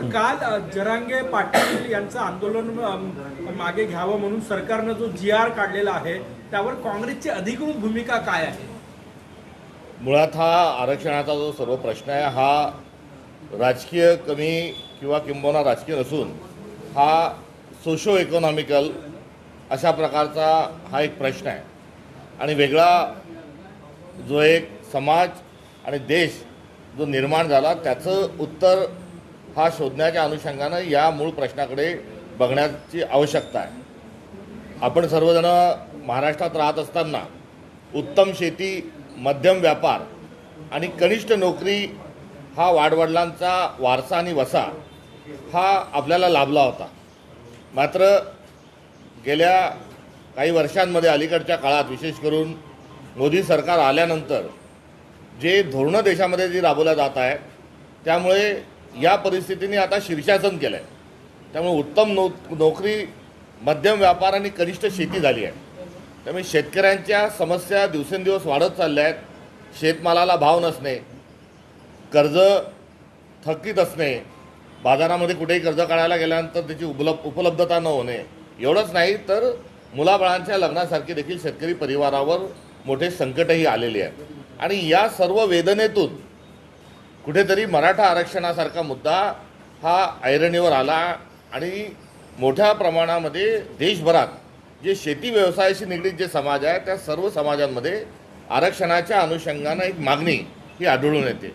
तर काल जरांगे पाटील यांचं आंदोलन मागे घ्यावं म्हणून सरकारनं जो जी आर काढलेला आहे त्यावर काँग्रेसची अधिकृत भूमिका काय आहे? मुळात हा आरक्षणाचा जो सर्व प्रश्न आहे हा राजकीय कमी किंवा किंबहुना राजकीय नसून हा सोशो इकॉनॉमिकल अशा प्रकारचा हा एक प्रश्न आहे. आणि वेगळा जो एक समाज आणि देश जो निर्माण झाला त्याचं उत्तर हा शोधण्याच्या अनुषंगानं या मूळ प्रश्नाकडे बघण्याची आवश्यकता आहे. आपण सर्वजण महाराष्ट्रात राहत असताना उत्तम शेती मध्यम व्यापार आणि कनिष्ठ नोकरी हा वाडवडिलांचा वारसा आणि वसा हा आपल्याला लाभला होता. मात्र गेल्या काही वर्षांमध्ये अलीकडच्या काळात विशेष करून मोदी सरकार आल्यानंतर जे धोरणं देशामध्ये जी राबवल्या जात आहेत त्यामुळे या परिस्थितीने आता शीर्षासन केलं आहे त्यामुळे उत्तम नो नोकरी मध्यम व्यापार आणि कनिष्ठ शेती झाली आहे. त्यामुळे शेतकऱ्यांच्या समस्या दिवसेंदिवस वाढत चालल्या आहेत. शेतमालाला भाव नसणे कर्ज थकीत असणे बाजारामध्ये कुठेही कर्ज काढायला गेल्यानंतर त्याची उपलब्ध उपलब्धता न होणे एवढंच नाही तर मुलाबाळांच्या लग्नासारखी देखील शेतकरी परिवारावर मोठे संकटही आलेले आहेत. आणि या सर्व वेदनेतून कुठेतरी मराठा आरक्षणासारखा मुद्दा हा ऐरणीवर आला आणि मोठ्या प्रमाणामध्ये देशभरात जे शेती व्यवसायाशी निगडीत जे समाज आहे त्या सर्व समाजांमध्ये आरक्षणाच्या अनुषंगानं एक मागणी ही आढळून येते.